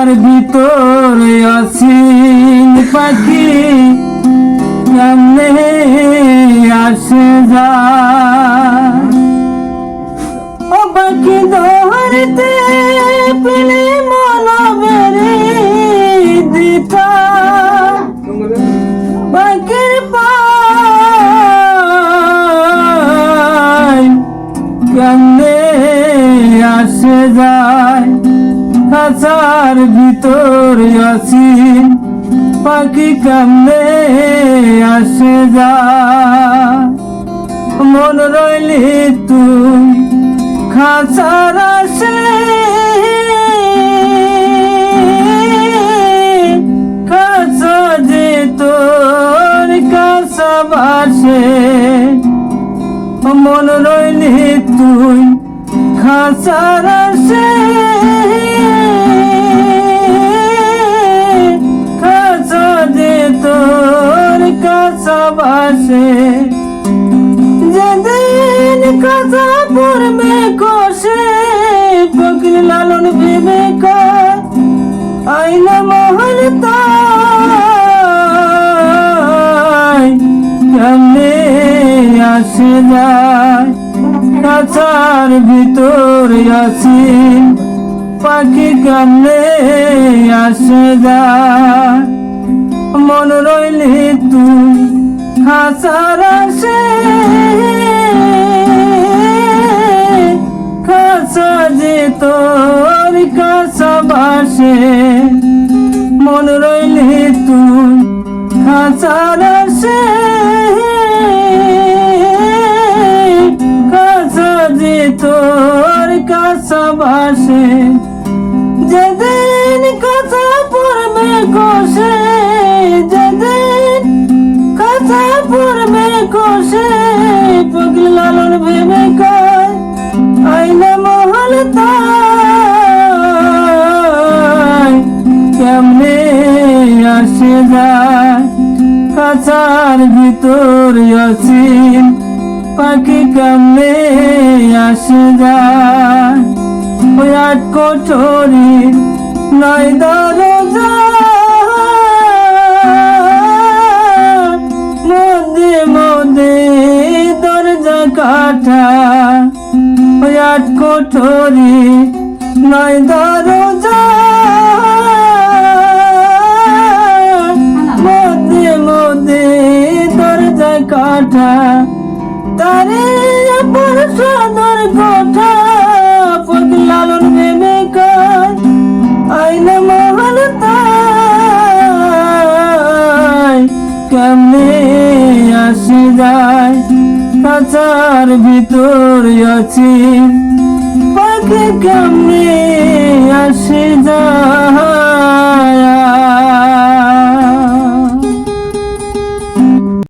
খাঁচার ভিতর অসীন পাখি সামনে আসে যায় ও পাখি ধরতে পেলে মন বেড়ে দিতা। পাখির পায় কান্দে আসে যায়। খাঁচার ভিতর আসিন পাখি কান্দে আসে যায় মন রইলি তুই, খাঁচার আসে যে মন রইলি তুই, খাঁচার আসে বাসে যেদিন কথা পড়বে কষে ফকির লালন বিবেক আইনা মহল কেমনে আসে যায়। কাছার ভিতর আসি পাখি কেমনে আসে যায়। মন রইলি তুই খাসার আসে। খাসা যে তোর কাসা বাসে। মন রইলি তুই খাসার আসে। খাসা যে তোর কাসা বাসে। পড়বে কষে, পগল লালন ভেবে কয়, আইনা মহল কেমনে আসে যায় কাছার ভিতর আসিন পাখি কেমনে আসে যায়। ওই আট কোঠরি নয় দরজা ওই আট কোঠরি নয় দরজা। মধ্যে মধ্যে দরজা কাঠা তারে অপর সদর কোঠা। পগলালন ভেবে কয়, আইনা মহল তাই, কেমনে আসে যায়? কাছার ভিতর আছি। পাখি কামনে আসে যায়